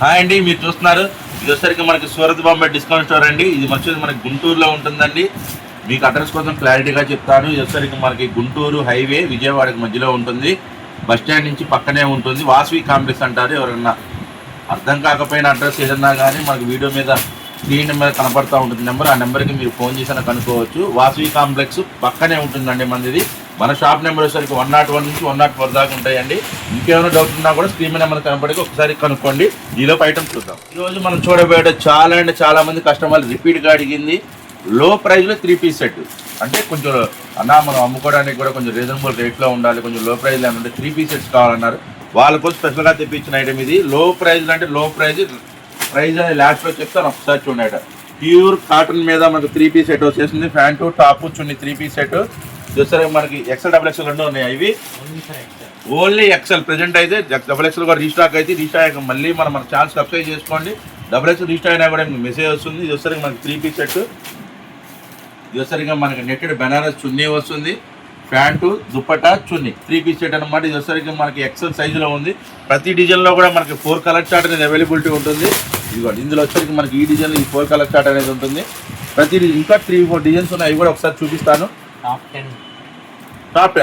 Hi అండి మీరు చూస్తున్నారు. ఇది వచ్చేసరికి మనకి సూరత్ బాంబే డిస్కౌంట్ స్టోర్ అండి. ఇది వచ్చేసి మనకి గుంటూరులో ఉంటుందండి. మీకు అడ్రస్ కోసం క్లారిటీగా చెప్తాను. ఇది వచ్చేసరికి మనకి గుంటూరు హైవే విజయవాడకి మధ్యలో ఉంటుంది. బస్ స్టాండ్ నుంచి పక్కనే ఉంటుంది. వాసవి కాంప్లెక్స్ అంటారు. ఎవరన్నా అర్థం కాకపోయిన అడ్రస్ ఏదన్నా కానీ మనకి వీడియో మీద స్క్రీన్ మీద కనపడుతూ ఉంటుంది. నెంబర్ ఆ నెంబర్కి మీరు ఫోన్ చేసినా కనుక్కోవచ్చు వాసవి కాంప్లెక్స్ పక్కనే ఉంటుందండి మనది. మన షాప్ నెంబర్ వచ్చేసరికి వన్ నాట్ వన్ నుంచి వన్ నాట్ ఫోర్ దాకా ఉంటాయండి. ఇంకేమైనా డౌట్ ఉన్నా కూడా స్క్రీన్ నెంబర్ కనపడికి ఒకసారి కనుక్కోండి. ఈలోపు ఐటమ్స్ చూద్దాం. ఈరోజు మనం చూడబోయే చాలా అంటే చాలా మంది కస్టమర్లు రిపీట్గా అడిగింది. లో ప్రైస్లో త్రీ పీస్ సెట్ అంటే కొంచెం అన్నా మనం అమ్ముకోవడానికి కూడా కొంచెం రీజనబుల్ రేట్లో ఉండాలి. కొంచెం లో ప్రైస్లో ఏమంటే త్రీ పీస్ సెట్స్ కావాలన్నారు. వాళ్ళ కోసం స్పెషల్గా తెప్పించిన ఐటమ్ ఇది. లో ప్రైజ్లు అంటే లో ప్రైజ్ ప్రైజ్ అని లాస్ట్లో చెప్తాను. ఒకసారి చూడండి ప్యూర్ కాటన్ మీద మనకు త్రీ పీస్ సెట్ వచ్చేసింది. Pant top chunni three piece set చూసారా మనకి ఎక్సెల్ డబుల్ ఎక్సెల్ రెండు ఉన్నాయి. ఇవి ఓన్లీ ఎక్సెల్ ప్రెజెంట్ అయితే డబుల్ ఎక్సెల్ కూడా రీస్టాక్ అయితే రీస్టాక్ అయ్యాక మళ్ళీ మనం మన ఛాన్స్ సబ్స్క్రైబ్ చేసుకోండి. డబుల్ ఎక్సెల్ రీస్టాక్ అయినా కూడా మెసేజ్ వస్తుంది. ఇది వచ్చేసరికి మనకి త్రీ పీస్ సెట్ ఇది వచ్చేసరికి మనకి నెట్టెడ్ బెనారస్ చున్నీ వస్తుంది. Pant dupatta chunni. Three piece set అనమాట ఇది వచ్చేసరికి మనకి ఎక్సెల్ సైజులో ఉంది. ప్రతి డిజైన్లో కూడా మనకి ఫోర్ కలర్ చార్ట్ అనేది అవైలబిలిటీ ఉంటుంది. ఇదిగోండి. ఇందులో వచ్చేసరికి మనకి ఈ డిజైన్లో ఈ ఫోర్ కలర్ చార్ట్ అనేది ఉంటుంది. ప్రతి ఇంకా త్రీ ఫోర్ డిజైన్స్ ఉన్నాయి. అవి కూడా ఒకసారి చూపిస్తాను. Top ten top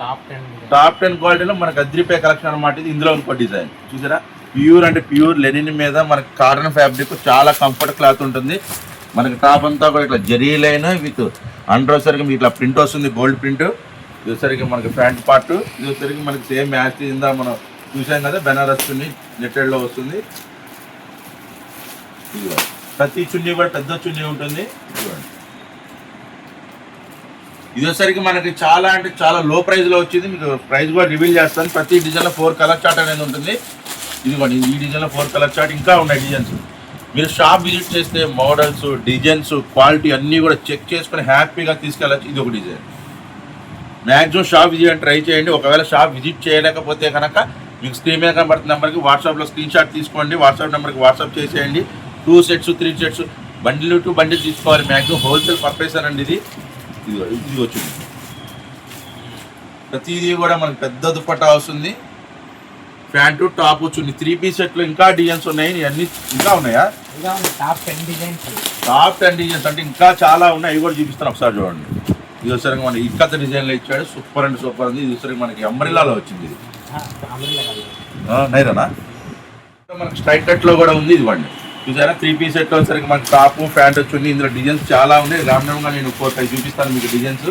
top ten top ten క్వాలిటీలో మనకి అద్రిపే కలెక్షన్ అనమాట ఇది ఇందులో ఇంకో డిజైన్. చూసారా? ప్యూర్ అంటే ప్యూర్ లెనిన్ మీద మనకి కాటన్ ఫ్యాబ్రిక్ చాలా కంఫర్ట్ క్లాత్ ఉంటుంది. మనకి టాప్ అంతా కూడా ఇట్లా జరీ లైన్ విత్ అండర్ వచ్చేసరికి మీకు ఇట్లా ప్రింట్ వస్తుంది గోల్డ్ ప్రింట్ ఇది వచ్చేసరికి మనకి ప్యాంట్ పార్ట్ ఇది వచ్చేసరికి మనకి సేమ్ మ్యాచ్ ఇందా మనం చూసాం కదా? బెనారస్ చున్నీ నెట్టెడ్లో వస్తుంది. ప్రతి చున్నీ కూడా పెద్ద చున్నీ ఉంటుంది. ఇదిగోండి. ఇది మనకి చాలా అంటే చాలా లో ప్రైస్లో వచ్చింది. మీకు ప్రైస్ కూడా రివీల్ చేస్తాను. ప్రతి డిజైన్లో ఫోర్ కలర్ చార్ట్ అనేది ఉంటుంది. ఇదిగోండి ఈ డిజైన్లో ఫోర్ కలర్ చార్ట్ ఇంకా ఉన్నాయి డిజైన్స్ మీరు షాప్ విజిట్ చేస్తే మోడల్స్ డిజైన్స్ క్వాలిటీ అన్నీ కూడా చెక్ చేసుకుని హ్యాపీగా తీసుకెళ్ళచ్చు. ఇది ఒక design maximum shop visit try చేయండి. ఒకవేళ షాప్ విజిట్ చేయలేకపోతే కనుక మీకు స్క్రీన్ మీద కనబడుతున్న నెంబర్కి వాట్సాప్లో స్క్రీన్ షాట్ తీసుకోండి. వాట్సాప్ నెంబర్కి వాట్సాప్ చేసేయండి. Two sets three sets bundle to bundle తీసుకోవాలి. మ్యాక్సిమం హోల్సేల్ పర్పస్ అండి ఇది. ఇది ఇది వచ్చింది ప్రతిదీ కూడా మనకి పెద్ద దుప్పట్టా వస్తుంది. ప్యాంటు టాప్ వచ్చింది త్రీ పీస్ సెట్లు ఇంకా డిజైన్స్ ఉన్నాయి. ఇవన్నీ ఇంకా ఉన్నాయా? Top ten designs top ten designs అంటే ఇంకా చాలా ఉన్నాయి. అవి కూడా చూపిస్తాను ఒకసారి చూడండి. ఇది వచ్చరికి మనకి ఇక్కత డిజైన్లో ఇచ్చాడు. సూపర్ అండ్ సూపర్ ఉంది. ఇది వచ్చరికి మనకి అంబ్రిల్లాలో వచ్చింది ఇది. నైరానా? మనకి స్ట్రైట్ కట్లో కూడా ఉంది ఇదిగోండి చూసారా? త్రీ పీస్ సెట్ వచ్చేసరికి మనకి టాప్ ప్యాంట్ వచ్చింది ఇందులో డిజైన్స్ చాలా ఉన్నాయి. రామ్గా నేను ఫోర్ ఫైవ్ చూపిస్తాను మీకు డిజైన్స్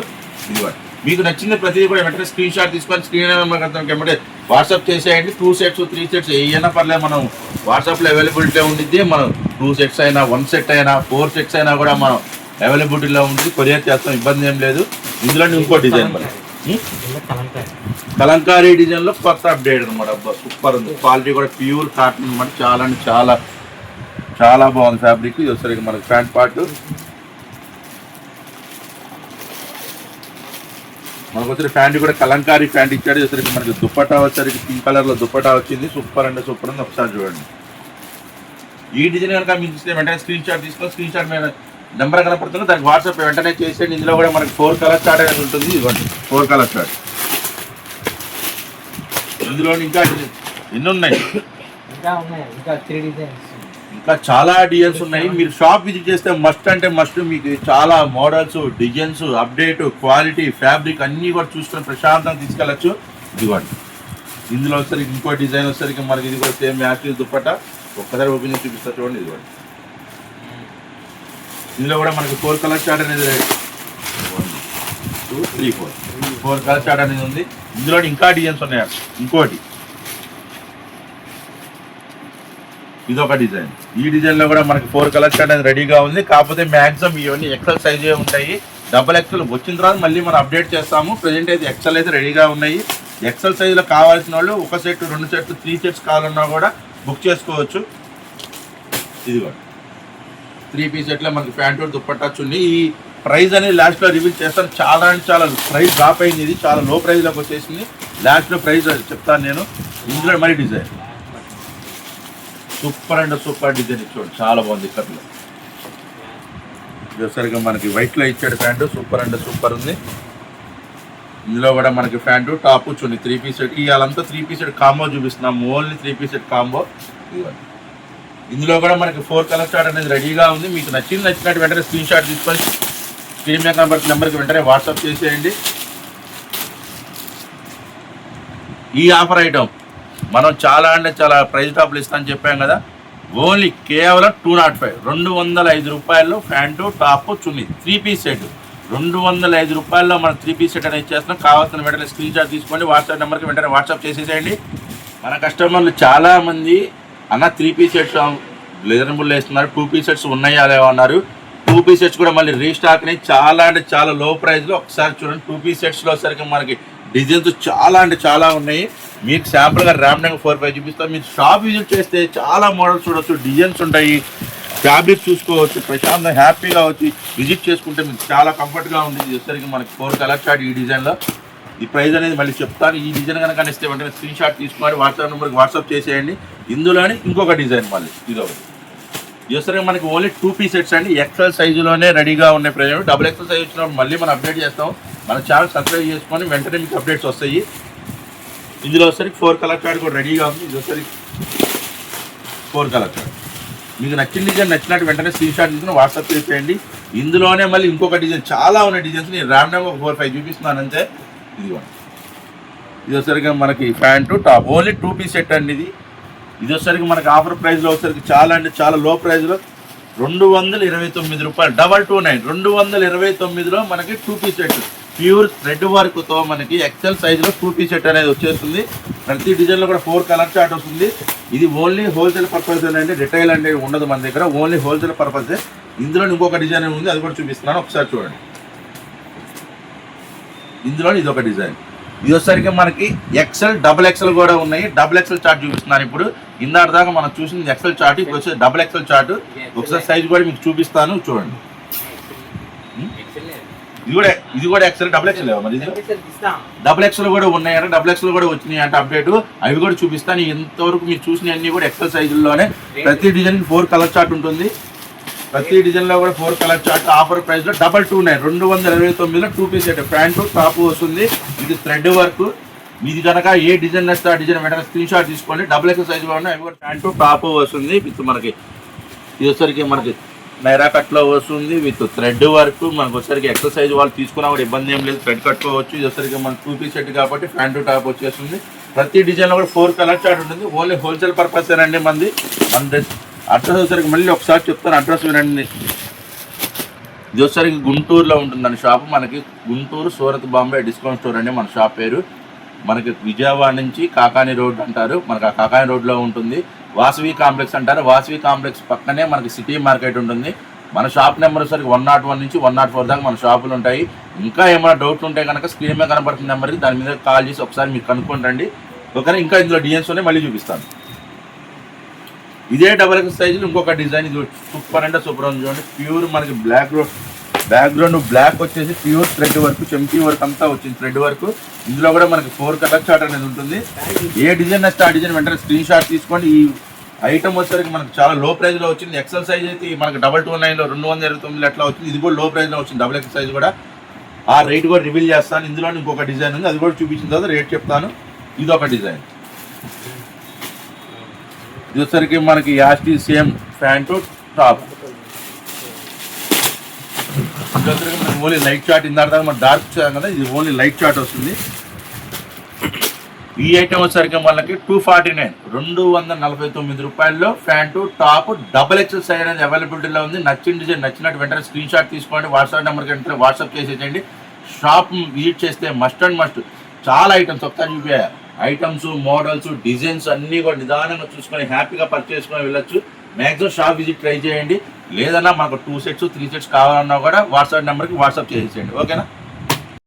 ఇదిగోండి మీకు నచ్చిన ప్రతిదీ కూడా వెంటనే స్క్రీన్ షాట్ తీసుకొని స్క్రీన్ వెంటనే వాట్సాప్ చేసేయండి. టూ సెట్స్ త్రీ సెట్స్ ఏమైనా పర్లేదు. మనం వాట్సాప్లో అవైలబిలిటీ ఉండిద్ది. మనం టూ సెట్స్ అయినా వన్ సెట్ అయినా ఫోర్ సెట్స్ అయినా కూడా మనం అవైలబిలిటీలో ఉంది కొరియర్ చేస్తాం ఇబ్బంది ఏం లేదు. ఇందులో ఇంకో డిజైన్ మరి. కలంకారీ. కలంకారీ డిజైన్లో కొత్త అప్డేట్ అనమాట సూపర్ ఉంది. క్వాలిటీ కూడా ప్యూర్ కాటన్ అనమాట చాలా అంటే చాలా చాలా బాగుంది ఫ్యాబ్రిక్. ఇది వచ్చరికి మనకు ప్యాంట్ పార్ట్. మనకు వచ్చిన ప్యాంట్ కూడా కలంకారీ ప్యాంట్ ఇచ్చాడు. వచ్చరికి మనకి దుప్పటా వచ్చరికి పింక్ కలర్లో దుప్పటా వచ్చింది. సూపర్ అంటే సూపర్ ఉంది ఒకసారి చూడండి. ఈ డిజైన్ కనుక మీకు ఇస్తే వెంటనే స్క్రీన్ షాట్ తీసుకొని స్క్రీన్ షాట్ మీద నెంబర్ కనపడుతుంది. దానికి వాట్సాప్ వెంటనే చేసేయండి. ఇందులో కూడా మనకి ఫోర్ కలర్ చార్ట్ అనేది ఉంటుంది. ఇవ్వండి ఫోర్ కలర్ చార్ట్ ఇందులో ఇంకా ఎన్ని ఉన్నాయి? ఇంకా ఉన్నాయి. ఇంకా త్రీ డిజైన్స్ ఇట్లా చాలా డిజైన్స్ ఉన్నాయి. మీరు షాప్ విజిట్ చేస్తే మస్ట్ అంటే మస్ట్ మీకు చాలా models designs update quality fabric అన్నీ కూడా చూసుకొని ప్రశాంతంగా తీసుకెళ్ళచ్చు. ఇదిగోండి. ఇందులో వచ్చేసరికి ఇంకో డిజైన్ వచ్చేసరికి మనకి ఇది కూడా సేమ్ మ్యాచ్ దుప్పట ఒక్కసారి ఓపెన్ చూపిస్తా చూడండి ఇదిగోండి. ఇందులో కూడా మనకి ఫోర్ కలర్ చార్ట్ అనేది two three four four colour chart అనేది ఉంది. ఇందులో ఇంకా డిజైన్స్ ఉన్నాయి? ఇంకోటి. ఇది ఒక డిజైన్. ఈ డిజైన్లో కూడా మనకి ఫోర్ కలర్స్ అనేది రెడీగా ఉంది. కాకపోతే మాక్సిమం ఇవన్నీ ఎక్సెల్ సైజే ఉంటాయి. డబల్ ఎక్సెల్ వచ్చిన తర్వాత మళ్ళీ మనం అప్డేట్ చేస్తాము. ప్రెజెంట్ అయితే ఎక్సెల్ అయితే రెడీగా ఉన్నాయి. ఎక్సెల్ సైజులో కావాల్సిన వాళ్ళు ఒక సెట్ రెండు సెట్ త్రీ సెట్స్ కావాలన్నా కూడా బుక్ చేసుకోవచ్చు. ఇది కూడా త్రీ పీస్ సెట్లో మనకి ప్యాంటు దుప్పట్టా చున్నీ. ఈ ప్రైస్ అనేది లాస్ట్లో రివీల్ చేస్తాను. చాలా అంటే చాలా ప్రైస్ డ్రాప్ అయింది ఇది. చాలా లో ప్రైస్లోకి వచ్చేసింది. లాస్ట్లో ప్రైస్ చెప్తాను నేను. ఇందులో మరీ design super and super design ఇచ్చాడు. చాలా బాగుంది కట్లో సరిగ్గా మనకి వైట్లో ఇచ్చాడు ప్యాంటు. సూపర్ అండ్ సూపర్ ఉంది. ఇందులో కూడా మనకి ప్యాంటు టాప్ చూడండి. త్రీ పీస్ సెట్ ఇవాళంతా త్రీ పీస్ సెట్ కాంబో చూపిస్తున్నాం. Only three piece set combo ఇందులో కూడా మనకి ఫోర్ కలర్ చార్ట్ అనేది రెడీగా ఉంది. మీకు నచ్చింది నచ్చినట్టు వెంటనే స్క్రీన్ షాట్ తీసుకొని స్క్రీన్ మీద నెంబర్ నెంబర్కి వెంటనే వాట్సాప్ చేసేయండి. ఈ ఆఫర్ ఐటమ్ మనం చాలా అంటే చాలా ప్రైస్ టాప్లు ఇస్తామని చెప్పాం కదా. ఓన్లీ కేవలం టూ నాట్ ఫైవ్ రెండు వందల ఐదు రూపాయల్లో pant top chunni. Three piece set రెండు వందల ఐదు రూపాయల్లో మనం త్రీ పీస్ సెట్ అనేది ఇచ్చేస్తున్నాం కావాల్సిన వెంటనే స్క్రీన్ షాట్ తీసుకోండి. వాట్సాప్ నెంబర్కి వెంటనే వాట్సాప్ చేసేసేయండి. మన కస్టమర్లు చాలామంది అన్న త్రీ పీస్ సెట్స్ రిజనబుల్ వేస్తున్నారు. టూ పీస్ సెట్స్ ఉన్నాయా లేవో అన్నారు. టూ పీస్ సెట్స్ కూడా మళ్ళీ రీస్టాక్ని చాలా అంటే చాలా లో ప్రైస్లో ఒకసారి చూడండి. టూ పీస్ సెట్స్లో సరికి మనకి డిజైన్స్ చాలా అంటే చాలా ఉన్నాయి. మీకు శాంపుల్గా ర్యామ్ ఫోర్ ఫైవ్ చూపిస్తాం. మీరు షాప్ విజిట్ చేస్తే చాలా మోడల్స్ చూడొచ్చు డిజైన్స్ ఉంటాయి. ఫ్యాబ్రిక్ చూసుకోవచ్చు ప్రశాంతంగా హ్యాపీగా వచ్చి విజిట్ చేసుకుంటే మీకు చాలా కంఫర్ట్గా ఉంది ఇది వచ్చేసరికి మనకి ఫోర్ కలర్ షార్ట్ ఈ డిజైన్లో ఈ ప్రైస్ అనేది మళ్ళీ చెప్తాను. ఈ డిజైన్ కనుక ఇస్తే వెంటనే స్క్రీన్ షాట్ తీసుకొని వాట్సాప్ నెంబర్కి వాట్సాప్ చేసేయండి. ఇందులోనే ఇంకొక డిజైన్ మళ్ళీ ఇదొకటి ఇది మనకి ఓన్లీ టూ పీస్ సెట్స్ అండి. ఎక్సెల్ సైజులోనే రెడీగా ఉన్నాయి ప్రజెంట్ డబుల్ ఎక్సెల్ సైజ్ వచ్చినప్పుడు మళ్ళీ మనం అప్డేట్ చేస్తాం. మన ఛానల్ సబ్స్క్రైబ్ చేసుకొని వెంటనే మీకు అప్డేట్స్ వస్తాయి. ఇందులో వచ్చేసరికి ఫోర్ కలర్ కార్డ్ కూడా రెడీగా ఉంది. ఇది వచ్చేసరికి ఫోర్ కలర్ కార్డ్ మీకు నచ్చిన డిజైన్ నచ్చినట్టు వెంటనే స్క్రీన్ షాట్ తీసుకుని వాట్సాప్ చేసేయండి ఇందులోనే మళ్ళీ ఇంకొక డిజైన్ చాలా ఉన్న డిజైన్స్ నేను ర్యామ్ ఒక ఫోర్ ఫైవ్ చూపిస్తున్నాను అంతే. ఇది ఇది వచ్చేసరికి మనకి pant top only two piece set అండి ఇది. ఇది వచ్చేసరికి మనకి ఆఫర్ ప్రైస్లో వచ్చేసరికి చాలా అంటే చాలా లో ప్రైస్లో రెండు వందల ఇరవై తొమ్మిది రూపాయలు డబల్ టూ నైన్ రెండు వందల ఇరవై తొమ్మిదిలో మనకి two piece set pure thread వర్క్తో మనకి ఎక్సెల్ సైజులో టూ పీస్ సెట్ అనేది వచ్చేస్తుంది. ప్రతి డిజైన్లో కూడా ఫోర్ కలర్ చార్ట్ వస్తుంది. ఇది ఓన్లీ హోల్సేల్ పర్పస్ అండి రిటైల్ అనేది ఉండదు మన దగ్గర. ఓన్లీ హోల్సేల్ పర్పస్ ఇందులో ఇంకొక డిజైన్ ఉంది? అది కూడా చూపిస్తున్నాను. ఒకసారి చూడండి. ఇందులో ఇది ఒక డిజైన్ ఇది వచ్చేసరికి మనకి ఎక్సెల్ డబుల్ ఎక్సెల్ కూడా ఉన్నాయి. డబుల్ ఎక్సెల్ చార్ట్ చూపిస్తున్నాను ఇప్పుడు. ఇందాక దాకా మనం చూసింది ఎక్సెల్ చార్ట్ ఇప్పుడు వచ్చేసి డబుల్ ఎక్సెల్ చార్ట్ ఒకసారి సైజ్ కూడా మీకు చూపిస్తాను. చూడండి. ఇది కూడా ఇది కూడా ఎక్సెల్ డబుల్ ఎక్సెల్ మరి ఇది? డబుల్ ఎక్స్ఎల్ కూడా ఉన్నాయంటే డబుల్ ఎక్స్ఎల్ కూడా వచ్చినాయి అంటే అప్డేట్ అవి కూడా చూపిస్తాను ఇంతవరకు మీరు చూసిన అన్ని కూడా ఎక్సెల్ సైజుల్లోనే ప్రతి డిజైన్ ఫోర్ కలర్ చార్ట్ ఉంటుంది. ప్రతి డిజైన్లో కూడా ఫోర్ కలర్ చార్ట్ ఆఫర్ ప్రైస్లో డబల్ టూ నైన్ రెండు వందల ఇరవై తొమ్మిదిలో two piece set pant top వస్తుంది. ఇది థ్రెడ్ వర్క్ ఇది కనుక ఏ డిజైన్ నచ్చితే ఆ డిజైన్ వెంటనే స్క్రీన్ షాట్ తీసుకోండి. డబుల్ ఎక్స్ సైజ్ కూడా ఉన్నాయి. అవి కూడా ప్యాంటు టాప్ వస్తుంది. విత్ మనకి ఇది వచ్చరికి మనకి నైరా కట్లో వస్తుంది విత్ థ్రెడ్ వర్క్. మనకు వచ్చరికి ఎక్సర్సైజ్ వాళ్ళు తీసుకున్నా కూడా ఇబ్బంది ఏం లేదు. థ్రెడ్ కట్టుకోవచ్చు. ఇది వచ్చరికి మనకి టూ పీస్ సెట్ కాబట్టి ప్యాంటు టాప్ వచ్చేస్తుంది. ప్రతి డిజైన్లో కూడా ఫోర్ కలర్ చార్ట్ ఉంటుంది. ఓన్లీ హోల్సేల్ పర్పస్ అండి మంది. మన అడ్రస్ వచ్చరికి మళ్ళీ ఒకసారి చెప్తాను. అడ్రస్ వినండి. ఇది వచ్చరికి గుంటూరులో ఉంటుందండి షాప్. మనకి గుంటూరు సూరత్ బాంబే డిస్కౌంట్ స్టోర్ అండి మన షాప్ పేరు. మనకి విజయవాడ నుంచి కాకాని రోడ్ అంటారు. మనకి ఆ కాకాని రోడ్లో ఉంటుంది. వాసవి కాంప్లెక్స్ అంటారు. వాసవి కాంప్లెక్స్ పక్కనే మనకి సిటీ మార్కెట్ ఉంటుంది. మన షాప్ నెంబర్ వచ్చరికి వన్ నాట్ వన్ నుంచి వన్ నాట్ ఫోర్ దాకా మన షాపులు ఉంటాయి. ఇంకా ఏమైనా డౌట్లు ఉంటే కనుక స్క్రీన్ మీద కనబడుతున్న నెంబర్కి దాని మీద కాల్ చేసి ఒకసారి మీరు కనుక్కొని రండి. ఓకేనా ఇంకా ఇందులో డిజైన్స్ ఉన్నాయి మళ్ళీ చూపిస్తాను. ఇదే డబల్ ఎక్స్ సైజులు ఇంకొక డిజైన్ ఇది. సూపర్ అంటే సూపర్ ఉంది చూడండి. ప్యూర్ మనకి బ్లాక్ బ్యాక్గ్రౌండ్ బ్లాక్ వచ్చేసి ప్యూర్ థ్రెడ్ వర్క్ చెంకీ వర్క్ అంతా వచ్చింది. థ్రెడ్ వర్క్ ఇందులో కూడా మనకి ఫోర్ కలర్ చార్ట్ అనేది ఉంటుంది. ఏ డిజైన్ నచ్చితే ఆ డిజైన్ వెంటనే స్క్రీన్ షాట్ తీసుకోండి. ఈ ఐటమ్ వచ్చేసరికి మనకి చాలా లో ప్రైస్లో వచ్చింది. ఎక్సెల్ సైజ్ అయితే మనకి డబల్ టూ నైన్లో రెండు వందల ఇరవై తొమ్మిది అట్లా వచ్చింది? ఇది కూడా లో ప్రైజ్లో వచ్చింది. డబల్ ఎక్స్ సైజ్ కూడా. ఆ రేట్ కూడా రివీల్ చేస్తాను. ఇందులో ఇంకొక డిజైన్ ఉంది. అది కూడా చూపించిన తర్వాత రేట్ చెప్తాను. ఇది ఒక డిజైన్ ఇది వచ్చేసరికి మనకి యాస్టీ same pant top only light chart ఇందాక మనం డార్క్ చూసాం కదా ఇది ఓన్లీ లైట్ చార్ట్ వస్తుంది. ఈ ఐటమ్ వచ్చేసరికి మనకి టూ ఫార్టీ నైన్ రెండు వందల నలభై తొమ్మిది రూపాయల్లో pant top double XL size అనేది అవైలబిలిటీలో ఉంది. నచ్చిన డిజైన్ నచ్చినట్టు వెంటనే స్క్రీన్ షాట్ తీసుకోండి వాట్సాప్ నెంబర్కి వెంటనే వాట్సాప్ చేసేయండి షాప్ విజిట్ చేస్తే మస్ట్ అండ్ మస్ట్ చాలా ఐటమ్స్ ఒకసారి చూపే ఐటమ్స్ మోడల్స్ డిజైన్స్ అన్నీ కూడా నిదానంగా చూసుకొని హ్యాపీగా పర్చేసుకొని వెళ్ళొచ్చు. మ్యాక్సిమం షాప్ విజిట్ ట్రై చేయండి. లేదన్నా మాకు టూ సెట్స్ త్రీ సెట్స్ కావాలన్నా కూడా వాట్సాప్ నెంబర్కి వాట్సాప్ చేసేయండి. ఓకేనా?